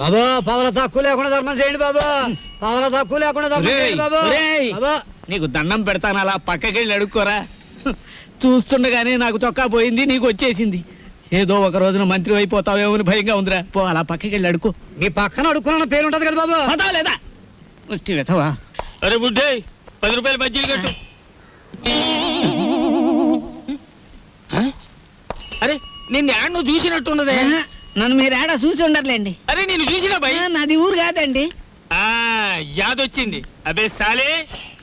బాబా పవల తక్కువ లేకుండా ధర్మం చేయండి బాబా. పవల తక్కువ లేకుండా ధర్మం ఒరేయ్, చేయండి బాబా. ఒరేయ్. బాబా. నీకు దండం పెడతాను అలా పక్కకెళ్ళి అడుక్కోరా. చూస్తుండగానే నాకు చొక్కా పోయింది నీకు వచ్చేసింది. ఏదో ఒక రోజున మంత్రి అయిపోతావేమో అని భయంగా ఉందిరా. పో అలా పక్కకెళ్ళి అడుకో మీ పక్కన అడుక్కున్న పేరు ఉంటది కదా బాబా. లేదా? ముష్టి వెతవా అరే బుడ్డే పది రూపాయలు బజ్జీలు కట్టు. అరే నిన్ను యాడ్ నువ్వు చూసినట్టున్నదే నన్ను మీరు ఏడా చూసి ఉండర్లేండి. అరే నేను చూసినా భయ్ నాది ఊరు కాదండి. ఆ యాదొచ్చింది. అబే సాలే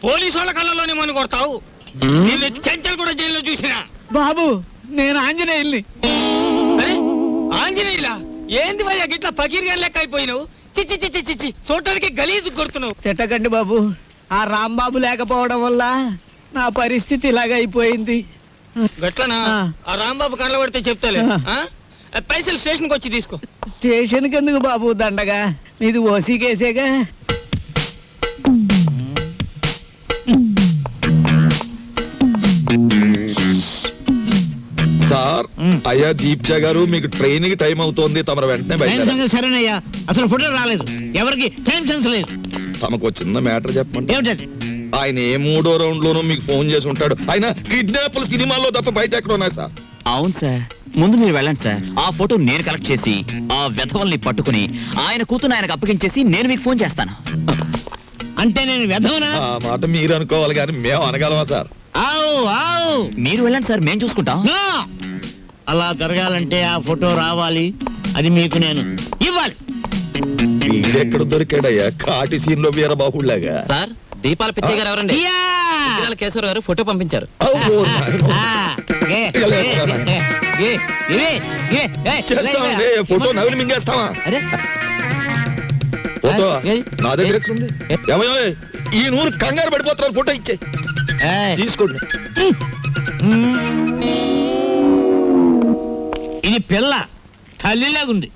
పోలీసు వాళ్ళ కళ్ళలోనే మన కొడతావు. నిన్ను చెంచల్ కూడా జైల్లో చూసినా. బాబు నేను ఆంజనేయుల్ని. అరే ఆంజనేయులా? ఏంది భయ్యా గిట్లా పకీర్గా లెక్క అయిపోయినావు? చిచ్చి చిచ్చి చిచ్చి చూడటానికి గలీజు కొడుతున్నావు. తిట్టకండి బాబు ఆ రాంబాబు లేకపోవడం వల్ల నా పరిస్థితి ఇలాగ అయిపోయింది గట్లనా? ఆ. రాంబాబు కళ్ళ పడితే చెప్తాలే. పైసలు స్టేషన్కి వచ్చి తీసుకో. స్టేషన్కి ఎందుకు బాబు దండగా? మీది ఓసీ కేసేగా? సార్ అయ్యా దీప్జా గారు మీకు ట్రైన్కి టైం అవుతోంది. తమరు వెంటనే బయట సరేనయ్యా. అసలు ఫోటో రాలేదు. ఎవరికి? టైం సెన్స్ లేదు. తమకు ఒక చిన్న మ్యాటర్ చెప్పండి ఏమిటది? ఆయన ఏ మూడో రౌండ్ లోనూ మీకు ఫోన్ చేసి ఉంటాడు. ఆయన కిడ్నాప్లు సినిమాల్లో తప్ప బయట ఎక్కడ ఉన్నాయి సార్? అవును సార్. ముందు మీరు వెళ్ళండి సార్. ఆ ఫోటో నేను కలెక్ట్ చేసి ఆ వెధవల్ని పట్టుకుని ఆయన కూతురు ఆయనకు అప్పగించేసి నేను మీకు ఫోన్ చేస్తాను. అంటే నేను వెధవనా? ఆ మాట మీరు అనుకోవాలి కానీ మేము అనగలమా సార్? ఆవు ఆవు. మీరు వెళ్ళండి సార్. మేము చూసుకుంటాం. నో! అలా జరగాలంటే ఆ ఫోటో రావాలి. అది మీకు నేను ఇవ్వాలి. వీడెక్కడ దొరికాడయ్యా? కాటి సీన్లో వీరబాహుళ్ళాగా. సార్ దీపాల పిచ్చయ్య గారు ఎవరండి? ఇయ్యా! కేశవర్ గారు ఫోటో పంపించారు. ఆ, ఏ, ఏ, ఏ, చేస్తామండి? ఫోటో మింగేస్తావా? ఫోటో? నా దగ్గర ఏమయ్యో ఈ నూరు కంగారు పడిపోతున్నారు ఫోటో ఇచ్చే. తీసుకోండి. ఇది పిల్ల. తల్లిలాగుంది.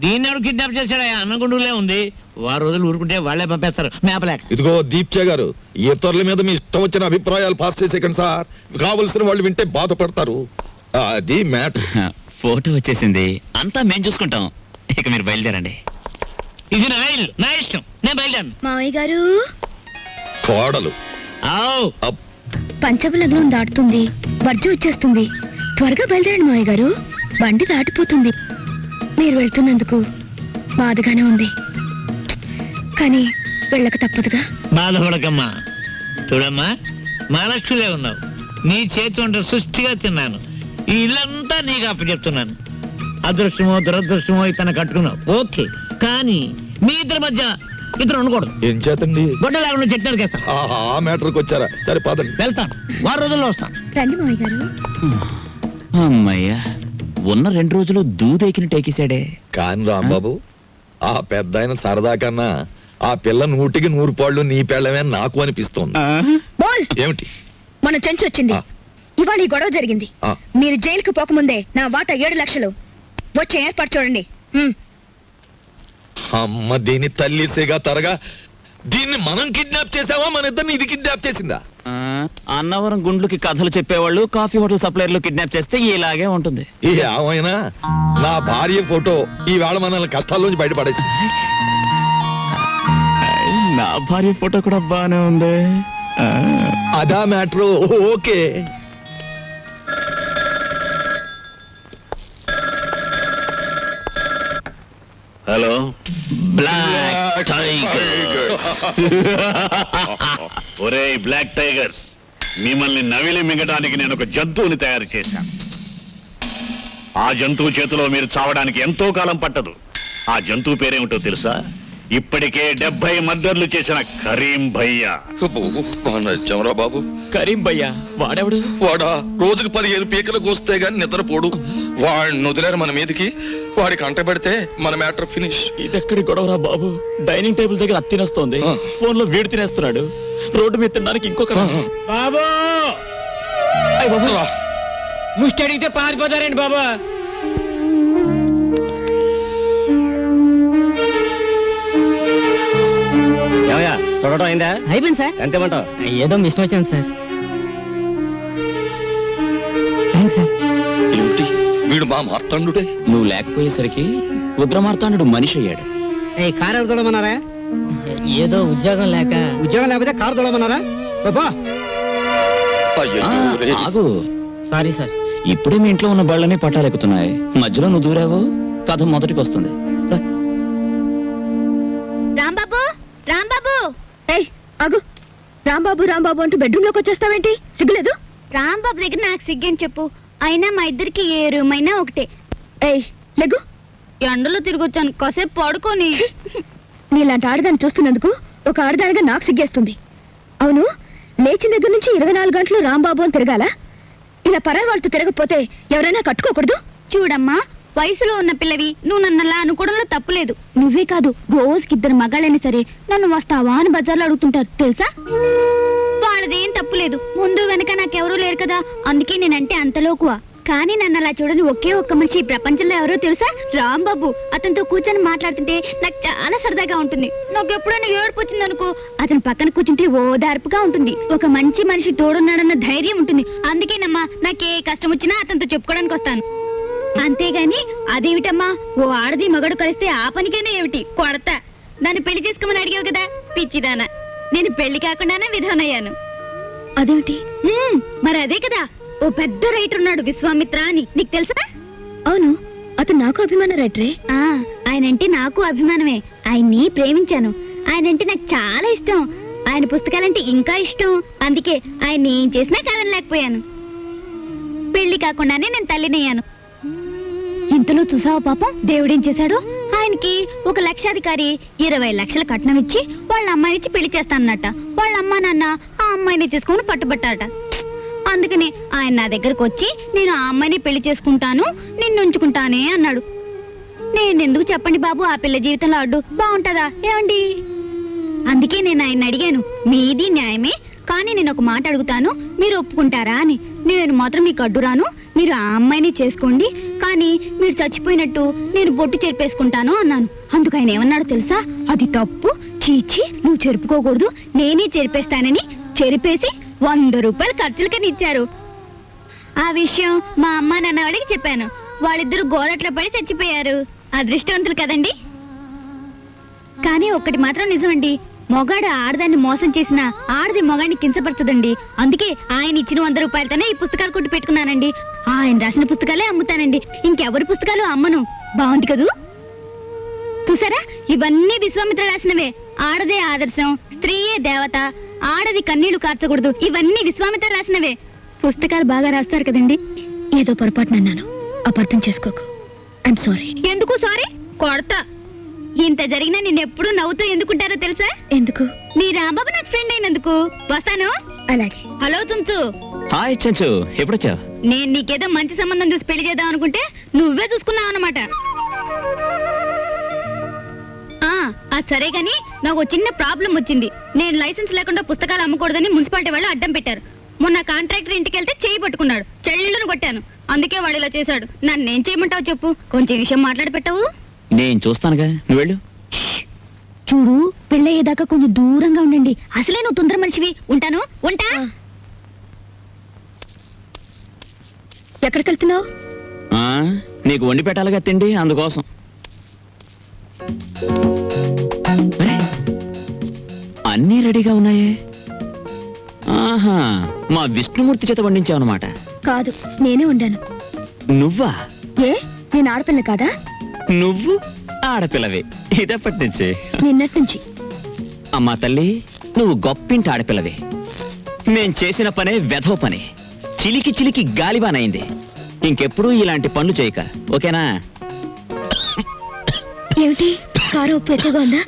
దీన్ని ఎవరు కిడ్నాప్ చేశాడా? అన్నగుండులే ఉంది. వారు రోజులు ఊరుకుంటే వాళ్ళే పంపేస్తారు. మేపలేక. ఇదిగో దీప్చే గారు ఇతరుల మీద మీ ఇష్టం వచ్చిన అభిప్రాయాలు పాస్ చేసేకండి సార్. కావలసిన వాళ్ళు వింటే బాధపడతారు. అది మ్యాటర్ ఫోటో వచ్చేసింది. అంతా మేము చూసుకుంటాం. ఇక మీరు బయలుదేరండి. ఇది నా ఇల్లు నా ఇష్టం. నేను బయలుదేరను. మావయ్య గారు? కోడలు. ఆవ్. అప్. పంచమ లగ్నం దాటుతుంది. వర్జం వచ్చేస్తుంది. త్వరగా బయలుదేరండి మావయ్య గారు. బండి దాటిపోతుంది. మీరు వెళ్తున్నందుకు బాధగానే ఉంది. కానీ వెళ్ళక తప్పదుగా. బాధపడకమ్మా. చూడమ్మా మహాలక్ష్మిలే ఉన్నావు. నీ చేతి వంట సృష్టిగా తిన్నాను. ఈ ఇల్లంతా నీకు అప్పచెప్తున్నాను అదృష్టమో దురదృష్టమో ఇతను కట్టుకున్నావు. ఓకే. కానీ మీ ఇద్దరి మధ్య ఇతను ఉండకూడదు. ఏం చేతండి? గొడ్డ లేకుండా చెట్టు నరికేస్తాను. ఆహా ఆ మ్యాటర్కి వచ్చారా? సరే పదండి. వెళ్తాను. వారం రోజుల్లో వస్తాను. రండి మావయ్య గారు. అమ్మయ్యా ఉన్న రెండు రోజులు దూదెకిన టేకేశాడే. కాని రాంబాబు ఆ? పెద్ద ఆయన సరదా కన్నా ఆ పిల్ల నూటికి నూరు పాళ్ళు నీ పెళ్ళమే నాకు అనిపిస్తోంది. బోల్! ఏమిటి? మన చెంచు వచ్చింది. ఆ. ఇవాళ ఈ గొడవ జరిగింది. ఆ. మీరు జైలుకు పోకముందే నా వాటా ఏడు లక్షలు. వచ్చే ఏర్పాటు చూడండి. హ్మ్. అమ్మ దీని తల్లి సిగా తరగా దీన్ని మనం కిడ్నాప్ చేసావా మన ఇద్దరిని ఇది కిడ్నాప్ చేసిందా? ఆ, అన్నవరం గుండ్లకి కథలు చెప్పేవాళ్ళు కాఫీ హోటల్ సప్లైర్లు కిడ్నాప్ చేస్తే ఇలాగే ఉంటుంది. ఏమైనా? నా భార్య ఫోటో ఈ వేళ మనల్ని కష్టాల్లోంచి బయటపడేసింది. నా భార్య ఫోటో కూడా బానే ఉంది. అదా matter. Okay. Hello? Black tiger ఒరే బ్లాక్ టైగర్స్ మిమ్మల్ని నవిలి మింగడానికి నేను ఒక జంతువుని తయారు చేశాను. ఆ జంతువు చేతిలో మీరు చావడానికి ఎంతో కాలం పట్టదు. ఆ జంతువు పేరేమిటో తెలుసా? ఇప్పటికే డెబ్బై మద్దర్లు చేసిన కరీం భయ్యా. చమరా బాబు. కరీం భయ్యా వాడెవడు? వాడా? రోజుకు పదిహేను పీకలకు వస్తే గాని నిద్రపోడు. వాడిని వదిలేరు మన మీదకి వాడికి అంట పెడితే మన మ్యాటర్ ఫినిష్. ఇదెక్కడి గొడవరా బాబు? డైనింగ్ టేబుల్ దగ్గర అత్తి తినేస్తోంది. ఫోన్లో వీడు తినేస్తున్నాడు. రోడ్డు మీద తినడానికి ఇంకొక బాబు! ముష్టి అడిగితే పారిపోతారండి బాబా? తొడటం అయిందా? అయిపోయింది సార్. ఎంతేమంటావు? ఏదో మిషన్ వచ్చింది సార్. వీడు మా మార్తండుడే. నువ్వు లేకపోయేసరికి రుద్రమార్తాండు మనిషి అయ్యాడు. ఏ కారు ఎవరు తోడమన్నారా ఏదో ఉద్యోగం లేక. ఉద్యోగం లేకపోతే కారు తోడమన్నారా బాబా ఆ, అయ్యయ్యో, రే. ఆగు. Sorry sir. ఇప్పుడే మీ ఇంట్లో ఉన్న బళ్ళని పట్టాలెక్కుతున్నాయి. మధ్యలో నువ్వు దూరావు కథ మొదటికి వస్తుంది రా. రాంబాబు రాంబాబు. ఏయ్ ఆగు. రాంబాబు రాంబాబు అంటూ బెడ్రూమ్లోకి వచ్చేస్తావేంటి? సిగ్గులేదు? రాంబాబు దగ్గర నాకు సిగ్గని చెప్పు. అయినా మా ఇద్దరికి ఏ రూమ్ అయినా ఒకటే. ఏయ్ లెగ్గు ఎండలో తిరిగొచ్చాను. కాసేపు పడుకొని. నీలాంటి ఆడదాన్ని చూస్తున్నందుకు ఒక ఆడదానిగా నాకు సిగ్గేస్తుంది. అవును లేచిన దగ్గర నుంచి ఇరవై నాలుగు గంటలు రాంబాబు అని తిరగాల? ఇలా పరాయి వాళ్ళతో తిరగకపోతే ఎవరైనా కట్టుకోకూడదు? చూడమ్మా వయసులో ఉన్న పిల్లవి నువ్వు నన్నలా అనుకోవడంలో తప్పులేదు. నువ్వే కాదు రోజుకి ఇద్దరు మగాళ్ళైనా సరే నన్ను వస్తావా అని బజార్లో అడుగుతుంటారు తెలుసా? తప్పు తప్పులేదు ముందు వెనక నాకెవరూ లేరు కదా. అందుకే నేనంటే అంతలోకువా కానీ నన్ను అలా చూడని ఒకే ఒక్క మనిషి ఈ ప్రపంచంలో ఎవరో తెలుసా? రాంబాబు. అతనితో కూర్చొని మాట్లాడుతుంటే నాకు చాలా సరదాగా ఉంటుంది. నాకు ఎప్పుడైనా ఏడుపు వచ్చింది అనుకో అతని పక్కన కూర్చుంటే ఓదార్పుగా ఉంటుంది. ఒక మంచి మనిషి తోడున్నాడన్న ధైర్యం ఉంటుంది. అందుకేనమ్మా నాకే కష్టం వచ్చినా అతనితో చెప్పుకోవడానికి వస్తాను. అంతేగాని అదేమిటమ్మా? ఓ ఆడది మగడు కలిస్తే ఆ పనికైనా ఏమిటి? కొడతా. దాన్ని పెళ్ళి చేసుకోమని అడిగావు కదా పిచ్చిదానా. నేను పెళ్ళి కాకుండానే విధానయ్యాను అదేమిటి? మరి అదే కదా. ఓ పెద్ద రైటర్ ఉన్నాడు విశ్వామిత్ర అని. నీకు తెలుసా? అవును అతను నాకు అభిమాన రైటరే. ఆయనంటే నాకు అభిమానమే. ఆయన్ని ప్రేమించాను. ఆయనంటే నాకు చాలా ఇష్టం. ఆయన పుస్తకాలంటే ఇంకా ఇష్టం. అందుకే ఆయన ఏం చేసినా కాదనలేకపోయాను. పెళ్ళి కాకుండానే నేను తల్లినయ్యాను. ఇంతలో చూసావా పాపం? దేవుడేం చేశాడు? ఆయనకి ఒక లక్షాధికారి ఇరవై లక్షల కట్నం ఇచ్చి వాళ్ళ అమ్మాయినిచ్చి పెళ్ళి చేస్తానన్నట వాళ్ళ అమ్మా నాన్న అమ్మాయిని చేసుకుని పట్టుబట్టారట. అందుకని ఆయన నా దగ్గరకు వచ్చి నేను ఆ అమ్మాయిని పెళ్ళి చేసుకుంటాను నిన్ను ఉంచుకుంటానే అన్నాడు. నేను ఎందుకు చెప్పండి బాబు ఆ పిల్ల జీవితంలో అడ్డు బాగుంటదా? ఏమండి? అందుకే నేను ఆయన అడిగాను. మీది న్యాయమే కానీ నేను ఒక మాట అడుగుతాను మీరు ఒప్పుకుంటారా అని. నేను మాత్రం మీకు అడ్డురాను మీరు ఆ అమ్మాయిని చేసుకోండి కానీ మీరు చచ్చిపోయినట్టు నేను బొట్టు చెరిపేసుకుంటాను అన్నాను. అందుకు ఆయన ఏమన్నాడు తెలుసా? అది తప్పు చీచి నువ్వు చెరుపుకోకూడదు నేనే చెరిపేస్తానని చెరిపేసి వంద రూపాయలు ఖర్చులకని ఇచ్చారు ఆ విషయం మా అమ్మ నాన్న వాళ్ళకి చెప్పాను. వాళ్ళిద్దరూ గోదట్లో పడి చచ్చిపోయారు. అదృష్టవంతులు కదండి. కానీ ఒక్కటి మాత్రం నిజమండి. మొగాడు ఆడదాన్ని మోసం చేసిన ఆడది మొగాడిని కించపరచదండి. అందుకే ఆయన ఇచ్చిన వంద రూపాయలతోనే ఈ పుస్తకాలు కొట్టి పెట్టుకున్నానండి. ఆయన రాసిన పుస్తకాలే అమ్ముతానండి. ఇంకెవరి పుస్తకాలు అమ్మను? బాగుంది కదూ? చూసారా? ఇవన్నీ విశ్వామిత్ర రాసినవే. ఆడదే ఆదర్శం. స్త్రీయే దేవత ఆడది కన్నీళ్ళు కార్చకూడదు. ఇవన్నీ విశ్వామిత్ర రాసినవే. పుస్తకాలు బాగా రాస్తారు కదండి? ఏదో పొరపాటున అన్నాను. అపార్థం చేసుకోకు. ఐఎమ్ సారీ ఎందుకు సారీ? కొడతా. ఇంత జరిగినా నేను ఎప్పుడు నవ్వుతూ ఎందుకుంటారో తెలుసా? ఎందుకు? నీ రాంబాబు నాకు ఫ్రెండ్ అయినందుకు. వస్తాను? అలాగే. హలో చుంచు. హాయ్ చెంచు. ఎప్పుడొచ్చావు? నేను నీకేదో మంచి సంబంధం చూసి పెళ్ళి చేద్దాం అనుకుంటే నువ్వే చూసుకున్నావు అనమాట అది సరే గాని నాకు ఒక చిన్న ప్రాబ్లం వచ్చింది. నేను లైసెన్స్ లేకుండా పుస్తకాలు అమ్మకూడదని మున్సిపాలిటీ వాళ్ళు అడ్డం పెట్టారు. మొన్న కాంట్రాక్టర్ ఇంటికి వెళ్తే చేయి పట్టుకున్నాడు. చెల్లెళ్ళను కొట్టాను. అందుకే వాడు ఇలా చేశాడు. నన్ను ఏం చేయమంటావు చెప్పు. కొంచెం విషయం మాట్లాడి పెట్టావు. నేను చూస్తానుగా. నువ్వు వెళ్ళు. చూడు పెళ్ళయ్యేదాకా కొంచెం దూరంగా ఉండండి. అసలే నువ్వు తొందర మనిషివి. ఉంటాను? ఉంటా? ఎక్కడికి వెళ్తున్నావు ఆ, నీకు వండి పెట్టాలిగా తిండి? అందుకోసం. రెడీగా ఉన్నాయే? ఆహా మా విష్ణుమూర్తి చేత వండించావన్నమాట. కాదు నేనే ఉండాను నువ్వా? ఏ? నేను ఆడపిల్ల కాదా? నువ్వు ఆడపిల్లవే. ఇదప్పటి నుంచి. నిన్నటి నుంచి. అమ్మా తల్లి నువ్వు గొప్పింటి ఆడపిల్లవే. మేం చేసిన పనే వెధవ పనే. చిలికి చిలికి గాలిబానైంది ఇంకెప్పుడు ఇలాంటి పనులు చేయక ఓకేనా? ఏమిటి? కారు ఉప్పు ఎక్కువగా ఉందా?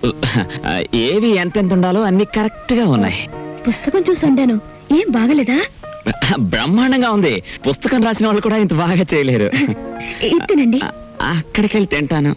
ఏవి ఎంతెంత ఉండాలో అన్ని కరెక్ట్గా ఉన్నాయి. పుస్తకం చూసి ఉండాను ఏం బాగలేదా? బ్రహ్మాండంగా ఉంది. పుస్తకం రాసిన వాళ్ళు కూడా ఇంత బాగా చేయలేరు. ఇత్తనండి అక్కడికి వెళ్ళి తింటాను.